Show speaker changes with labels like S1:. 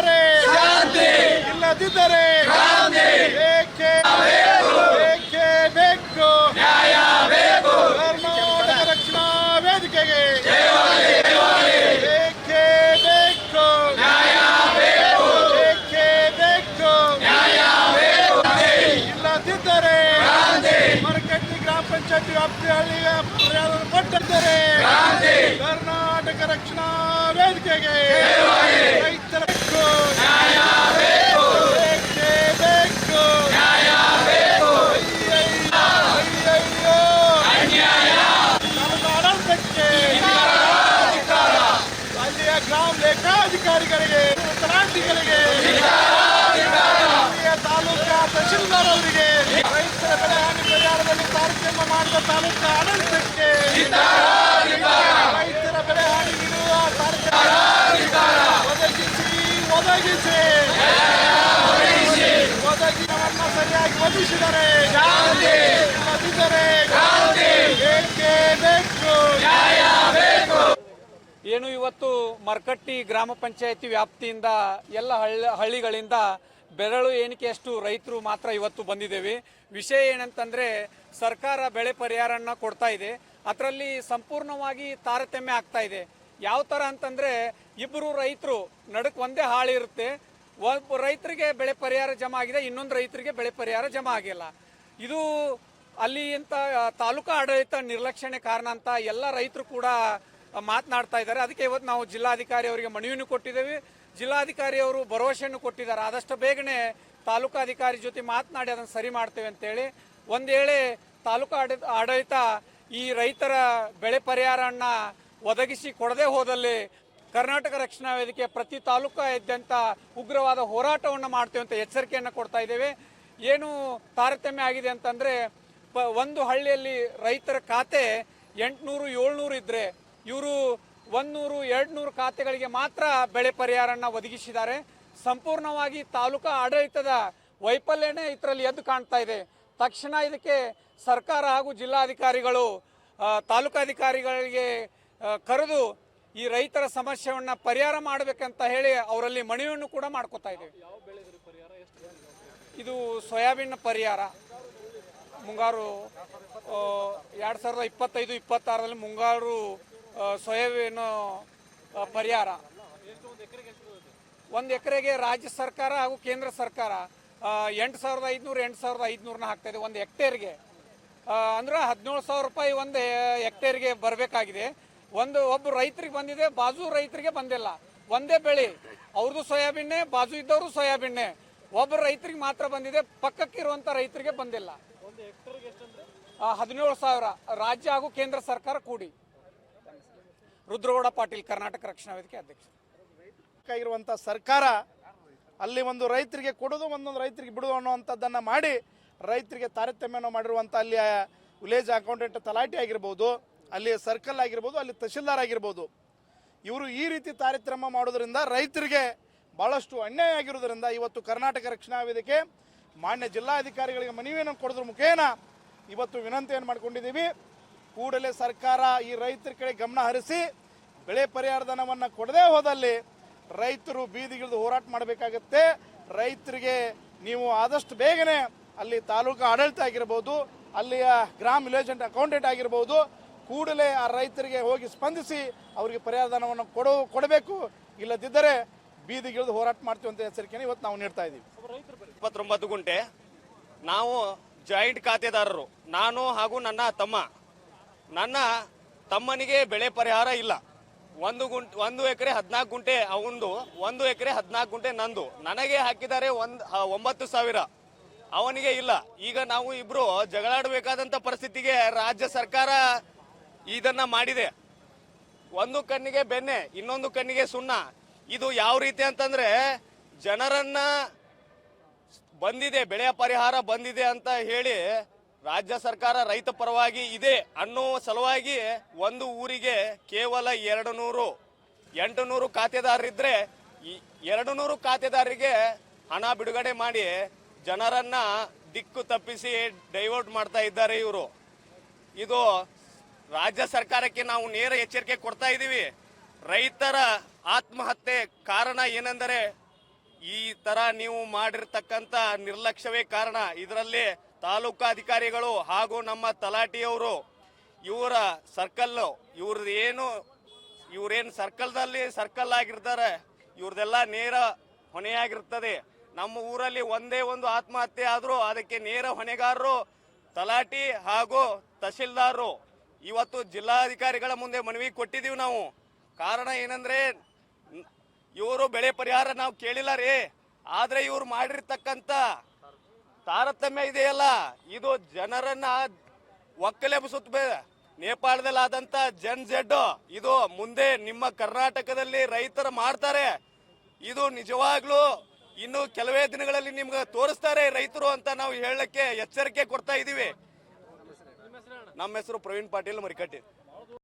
S1: ಇಲ್ಲದಿದ್ದರೆ ಇಲ್ಲದಿದ್ದರೆ ಬೇಕೇ? ಬೇಕೇ ಬೇಕು. ಕರ್ನಾಟಕ ರಕ್ಷಣಾ ವೇದಿಕೆಗೆ. ಬೇಕೇ? ಬೇಕು. ಬೇಕೇ? ಬೇಕು. ಇಲ್ಲದಿದ್ದರೆ ಮರಕಟ್ಟಿ ಗ್ರಾಮ ಪಂಚಾಯತಿ ಕೊಟ್ಟಿದ್ದರೆ ಕರ್ನಾಟಕ ರಕ್ಷಣಾ ವೇದಿಕೆಗೆ ರೈತರ ಹಕ್ಕು. ಬೇಕೇ ಬೇಕು ಅಯ್ಯಯ್ಯೋ, ಅಯ್ಯಯ್ಯೋ. ನಮ್ಮ ಆಡಳಿತಕ್ಕೆ ಅಲ್ಲಿಯ ಗ್ರಾಮ ಲೇಖಾಧಿಕಾರಿಗಳಿಗೆ ಅಲ್ಲಿಯ ತಾಲೂಕಾ ತಹಶೀಲ್ದಾರ್ ಅವರಿಗೆ ರೈತರ ಬೆಳೆ ಹಾನಿ ಪರಿಹಾರದಲ್ಲಿ ತಾರತಮ್ಯ ಮಾಡಿದ ತಾಲೂಕಾ ಆಡಳಿತಕ್ಕೆ ರೈತರ ಬೆಳೆ ಹಾನಿ ನೀಡುವ ತಾರತಮ್ಯ ಒದಗಿಸಿ ಒದಗಿಸಿ ಒದಗಿನವನ್ನ ಸರಿಯಾಗಿ ಒದಗಿಸಿದರೆ ಇಲ್ಲದಿದ್ದರೆ ಬೇಕೇ ಬೇಕು
S2: ಏನು ಇವತ್ತು ಮರ್ಕಟ್ಟಿ ಗ್ರಾಮ ಪಂಚಾಯತಿ ವ್ಯಾಪ್ತಿಯಿಂದ ಎಲ್ಲ ಹಳ್ಳಿ ಹಳ್ಳಿಗಳಿಂದ ಬೆರಳು ಎಣಿಕೆಯಷ್ಟು ರೈತರು ಮಾತ್ರ ಇವತ್ತು ಬಂದಿದ್ದೇವೆ. ವಿಷಯ ಏನಂತಂದರೆ ಸರ್ಕಾರ ಬೆಳೆ ಪರಿಹಾರನ ಕೊಡ್ತಾ ಇದೆ. ಅದರಲ್ಲಿ ಸಂಪೂರ್ಣವಾಗಿ ತಾರತಮ್ಯ ಆಗ್ತಾ ಇದೆ. ಯಾವ ಥರ ಅಂತಂದರೆ ಇಬ್ಬರು ರೈತರು ನಡುಕ್ ಒಂದೇ ಹಾಳು ಇರುತ್ತೆ. ಒಬ್ಬ ರೈತರಿಗೆ ಬೆಳೆ ಪರಿಹಾರ ಜಮಾ ಆಗಿದೆ, ಇನ್ನೊಂದು ರೈತರಿಗೆ ಬೆಳೆ ಪರಿಹಾರ ಜಮಾ ಆಗಿಲ್ಲ. ಇದು ಅಲ್ಲಿ ಇಂಥ ತಾಲೂಕಾ ಆಡಳಿತ ನಿರ್ಲಕ್ಷಣೆ ಕಾರಣ ಅಂತ ಎಲ್ಲ ರೈತರು ಕೂಡ ಮಾತನಾಡ್ತಾ ಇದ್ದಾರೆ. ಅದಕ್ಕೆ ಇವತ್ತು ನಾವು ಜಿಲ್ಲಾಧಿಕಾರಿ ಅವರಿಗೆ ಮನವಿಯನ್ನು ಕೊಟ್ಟಿದ್ದೇವೆ. ಜಿಲ್ಲಾಧಿಕಾರಿ ಅವರು ಭರವಸೆಯನ್ನು ಕೊಟ್ಟಿದ್ದಾರೆ. ಆದಷ್ಟು ಬೇಗನೆ ತಾಲೂಕಾಧಿಕಾರಿ ಜೊತೆ ಮಾತನಾಡಿ ಅದನ್ನು ಸರಿ ಮಾಡ್ತೇವೆ ಅಂತೇಳಿ. ಒಂದು ವೇಳೆ ತಾಲೂಕು ಆಡ- ಆಡಳಿತ ಈ ರೈತರ ಬೆಳೆ ಪರಿಹಾರನ್ನ ಒದಗಿಸಿ ಕೊಡದೆ ಹೋದಲ್ಲಿ ಕರ್ನಾಟಕ ರಕ್ಷಣಾ ವೇದಿಕೆ ಪ್ರತಿ ತಾಲೂಕಾ ತಾಲೂಕಾದ್ಯಂತ ಉಗ್ರವಾದ ಹೋರಾಟವನ್ನು ಮಾಡ್ತೇವೆ ಅಂತ ಎಚ್ಚರಿಕೆಯನ್ನು ಕೊಡ್ತಾ ಇದ್ದೇವೆ. ಏನು ತಾರತಮ್ಯ ಆಗಿದೆ ಅಂತಂದ್ರೆ ಒಂದು ಹಳ್ಳಿಯಲ್ಲಿ ರೈತರ ಖಾತೆ ಎಂಟುನೂರು, ಏಳ್ನೂರು ಇದ್ರೆ ಇವರು ಒಂದೂರು ಎರಡು ನೂರು ಖಾತೆಗಳಿಗೆ ಮಾತ್ರ ಬೆಳೆ ಪರಿಹಾರನ ಒದಗಿಸಿದ್ದಾರೆ. ಸಂಪೂರ್ಣವಾಗಿ ತಾಲೂಕಾ ಆಡಳಿತದ ವೈಫಲ್ಯನೇ ಇದರಲ್ಲಿ ಎದ್ದು ಕಾಣ್ತಾ ಇದೆ. ತಕ್ಷಣ ಇದಕ್ಕೆ ಸರ್ಕಾರ ಹಾಗೂ ಜಿಲ್ಲಾಧಿಕಾರಿಗಳು ತಾಲೂಕಾಧಿಕಾರಿಗಳಿಗೆ ಕರೆದು ಈ ರೈತರ ಸಮಸ್ಯೆಯನ್ನು ಪರಿಹಾರ ಮಾಡಬೇಕಂತ ಹೇಳಿ ಅವರಲ್ಲಿ ಮನವಿಯನ್ನು ಕೂಡ ಮಾಡ್ಕೋತಾ ಇದ್ದೇವೆ. ಇದು ಸೋಯಾಬೀನ್ ಪರಿಹಾರ. ಮುಂಗಾರು ಎರಡು ಸಾವಿರದ ಇಪ್ಪತ್ತೈದು, ಇಪ್ಪತ್ತಾರರಲ್ಲಿ ಮುಂಗಾರು ಸೋಯಾಬೀನು ಪರಿಹಾರ. ಒಂದು ಎಕರೆಗೆ ರಾಜ್ಯ ಸರ್ಕಾರ ಹಾಗೂ ಕೇಂದ್ರ ಸರ್ಕಾರ ಎಂಟು ಸಾವಿರದ ಐದುನೂರು, ಎಂಟು ಸಾವಿರದ ಐದುನೂರನ್ನ ಹಾಕ್ತಾ ಇದೆ. ಒಂದು ಹೆಕ್ಟೇರ್ಗೆ. ಅಂದ್ರೆ ಹದಿನೇಳು ಸಾವಿರ ರೂಪಾಯಿ ಒಂದು ಹೆಕ್ಟೇರ್ಗೆ ಬರಬೇಕಾಗಿದೆ. ಒಂದು ಒಬ್ಬ ರೈತರಿಗೆ ಬಂದಿದೆ, ಬಾಜು ರೈತರಿಗೆ ಬಂದಿಲ್ಲ. ಒಂದೇ ಬೆಳೆ. ಅವ್ರದ್ದು ಸೋಯಾಬೀನ್ನೇ, ಬಾಜು ಇದ್ದವರು ಸೋಯಾಬೀನ್ನೇ. ಒಬ್ಬ ರೈತರಿಗೆ ಮಾತ್ರ ಬಂದಿದೆ ಪಕ್ಕಕ್ಕಿರುವಂಥ ರೈತರಿಗೆ ಬಂದಿಲ್ಲ. ಹದಿನೇಳು ಸಾವಿರ ರಾಜ್ಯ ಹಾಗೂ ಕೇಂದ್ರ ಸರ್ಕಾರ ಕೂಡಿ. ರುದ್ರಗೌಡ ಪಾಟೀಲ್ ಕರ್ನಾಟಕ ರಕ್ಷಣಾ ವೇದಿಕೆ ಅಧ್ಯಕ್ಷ
S1: ಬೇಕಾಗಿರುವಂಥ ಸರ್ಕಾರ ಅಲ್ಲಿ ಒಂದು ರೈತರಿಗೆ ಕೊಡೋದು, ಒಂದೊಂದು ರೈತರಿಗೆ ಬಿಡೋದು ಅನ್ನುವಂಥದ್ದನ್ನ ಮಾಡಿ ರೈತರಿಗೆ ತಾರತಮ್ಯವನ್ನು ಮಾಡಿರುವಂಥ ಅಲ್ಲಿ ವಿಲೇಜ್ ಅಕೌಂಟೆಂಟ್ ತಲಾಟಿ ಆಗಿರ್ಬೋದು, ಅಲ್ಲಿ ಸರ್ಕಲ್ ಆಗಿರ್ಬೋದು, ಅಲ್ಲಿ ತಹಶೀಲ್ದಾರ್ ಆಗಿರ್ಬೋದು. ಇವರು ಈ ರೀತಿ ತಾರತಮ್ಯ ಮಾಡೋದ್ರಿಂದ ರೈತರಿಗೆ ಭಾಳಷ್ಟು ಅನ್ಯಾಯ ಆಗಿರೋದ್ರಿಂದ ಇವತ್ತು ಕರ್ನಾಟಕ ರಕ್ಷಣಾ ವೇದಿಕೆ ಮಾನ್ಯ ಜಿಲ್ಲಾಧಿಕಾರಿಗಳಿಗೆ ಮನವಿಯನ್ನು ಕೊಡೋದ್ರ ಮುಖೇನ ಇವತ್ತು ವಿನಂತಿಯನ್ನು ಮಾಡ್ಕೊಂಡಿದ್ದೀವಿ. ಕೂಡಲೇ ಸರ್ಕಾರ ಈ ರೈತರ ಕಡೆ ಗಮನ ಹರಿಸಿ ಬೆಳೆ ಪರಿಹಾರ ಧನವನ್ನು ಕೊಡದೇ ಹೋದಲ್ಲಿ ರೈತರು ಬೀದಿಗಿಳಿದು ಹೋರಾಟ ಮಾಡಬೇಕಾಗತ್ತೆ. ರೈತರಿಗೆ ನೀವು ಆದಷ್ಟು ಬೇಗನೆ ಅಲ್ಲಿ ತಾಲೂಕು ಆಡಳಿತ ಆಗಿರ್ಬೋದು, ಅಲ್ಲಿಯ ಗ್ರಾಮ ವಿಲೇಜೆಂಟ್ ಅಕೌಂಟೆಂಟ್ ಆಗಿರ್ಬೋದು, ಕೂಡಲೇ ಆ ರೈತರಿಗೆ ಹೋಗಿ ಸ್ಪಂದಿಸಿ ಅವರಿಗೆ ಪರಿಹಾರ ಧನವನ್ನು ಕೊಡೋ, ಕೊಡಬೇಕು. ಇಲ್ಲದಿದ್ದರೆ ಬೀದಿಗಿಳಿದು ಹೋರಾಟ ಮಾಡ್ತೀವಿ ಅಂತ ಎಚ್ಚರಿಕೆಯನ್ನು ಇವತ್ತು ನಾವು ನೀಡ್ತಾ ಇದ್ದೀವಿ.
S3: ಇಪ್ಪತ್ತೊಂಬತ್ತು ಗುಂಟೆ ನಾವು ಜಾಯಿಂಟ್ ಖಾತೆದಾರರು, ನಾನು ಹಾಗೂ ನನ್ನ ತಮ್ಮ. ನನ್ನ ತಮ್ಮನಿಗೆ ಬೆಳೆ ಪರಿಹಾರ ಇಲ್ಲ. ಒಂದು ಗುಂಟೆ ಒಂದು ಎಕರೆ ಹದಿನಾಲ್ಕು ಗುಂಟೆ ಅವನದು ಒಂದು ಎಕರೆ ಹದಿನಾಲ್ಕು ಗುಂಟೆ ನಂದು. ನನಗೆ ಹಾಕಿದ್ದಾರೆ ಒಂದು ಒಂಬತ್ತು ಸಾವಿರ. ಅವನಿಗೆ ಇಲ್ಲ. ಈಗ ನಾವು ಇಬ್ರು ಜಗಳಾಡಬೇಕಾದಂಥ ಪರಿಸ್ಥಿತಿಗೆ ರಾಜ್ಯ ಸರ್ಕಾರ ಇದನ್ನ ಮಾಡಿದೆ. ಒಂದು ಕಣ್ಣಿಗೆ ಬೆನ್ನೆ, ಇನ್ನೊಂದು ಕಣ್ಣಿಗೆ ಸುಣ್ಣ. ಇದು ಯಾವ ರೀತಿ ಅಂತಂದ್ರೆ ಜನರನ್ನ ಬಂದಿದೆ ಬೆಳೆ ಪರಿಹಾರ ಬಂದಿದೆ ಅಂತ ಹೇಳಿ ರಾಜ್ಯ ಸರ್ಕಾರ ರೈತ ಪರವಾಗಿ ಇದೆ ಅನ್ನೋ ಸಲುವಾಗಿ ಒಂದು ಊರಿಗೆ ಕೇವಲ ಎರಡು ನೂರು, ಎಂಟು ನೂರು ಖಾತೆದಾರರಿದ್ದರೆ ಎರಡು ನೂರು ಖಾತೆದಾರರಿಗೆ ಹಣ ಬಿಡುಗಡೆ ಮಾಡಿ ಜನರನ್ನ ದಿಕ್ಕು ತಪ್ಪಿಸಿ ಡೈವರ್ಟ್ ಮಾಡ್ತಾ ಇದ್ದಾರೆ ಇವರು. ಇದು ರಾಜ್ಯ ಸರ್ಕಾರಕ್ಕೆ ನಾವು ನೇರ ಎಚ್ಚರಿಕೆ ಕೊಡ್ತಾ ಇದ್ದೀವಿ. ರೈತರ ಆತ್ಮಹತ್ಯೆ ಕಾರಣ ಏನೆಂದರೆ ಈ ತರ ನೀವು ಮಾಡಿರ್ತಕ್ಕಂಥ ನಿರ್ಲಕ್ಷ್ಯವೇ ಕಾರಣ. ಇದರಲ್ಲಿ ತಾಲೂಕಾ ಅಧಿಕಾರಿಗಳು ಹಾಗೂ ನಮ್ಮ ತಲಾಟಿಯವರು, ಇವರ ಸರ್ಕಲ್ ಇವ್ರದ್ದು ಏನು, ಇವರೇನು ಸರ್ಕಲ್ದಲ್ಲಿ ಸರ್ಕಲ್ ಆಗಿರ್ತಾರೆ ಇವ್ರದೆಲ್ಲ ನೇರ ಹೊಣೆಯಾಗಿರ್ತದೆ. ನಮ್ಮ ಊರಲ್ಲಿ ಒಂದೇ ಒಂದು ಆತ್ಮಹತ್ಯೆ ಆದರೂ ಅದಕ್ಕೆ ನೇರ ಹೊಣೆಗಾರರು, ತಲಾಟಿ ಹಾಗೂ ತಹಶೀಲ್ದಾರರು. ಇವತ್ತು ಜಿಲ್ಲಾಧಿಕಾರಿಗಳ ಮುಂದೆ ಮನವಿ ಕೊಟ್ಟಿದ್ದೀವಿ ನಾವು. ಕಾರಣ ಏನಂದ್ರೆ, ಇವರು ಬೆಳೆ ಪರಿಹಾರ ನಾವು ಕೇಳಿಲ್ಲ ರೀ. ಆದರೆ ಇವ್ರು ಮಾಡಿರ್ತಕ್ಕಂಥ ತಾರತಮ್ಯ ಇದೆಯಲ್ಲ, ಇದು ಜನರನ್ನ ಒಕ್ಕಲೆಬ್ಸುತ್ತೆ ನೇಪಾಳದಲ್ಲಿ ಆದಂತ ಜನ್ ಜೆಡ್ ಇದು ಮುಂದೆ ನಿಮ್ಮ ಕರ್ನಾಟಕದಲ್ಲಿ ರೈತರು ಮಾಡ್ತಾರೆ. ಇದು ನಿಜವಾಗ್ಲೂ ಇನ್ನು ಕೆಲವೇ ದಿನಗಳಲ್ಲಿ ನಿಮ್ಗೆ ತೋರಿಸ್ತಾರೆ ರೈತರು ಅಂತ ನಾವು ಹೇಳಕ್ಕೆ ಎಚ್ಚರಿಕೆ ಕೊಡ್ತಾ ಇದೀವಿ. ನಮ್ಮ ಹೆಸರು ಪ್ರವೀಣ್ ಪಾಟೀಲ್ ಮರಿಕಟ್ಟಿ.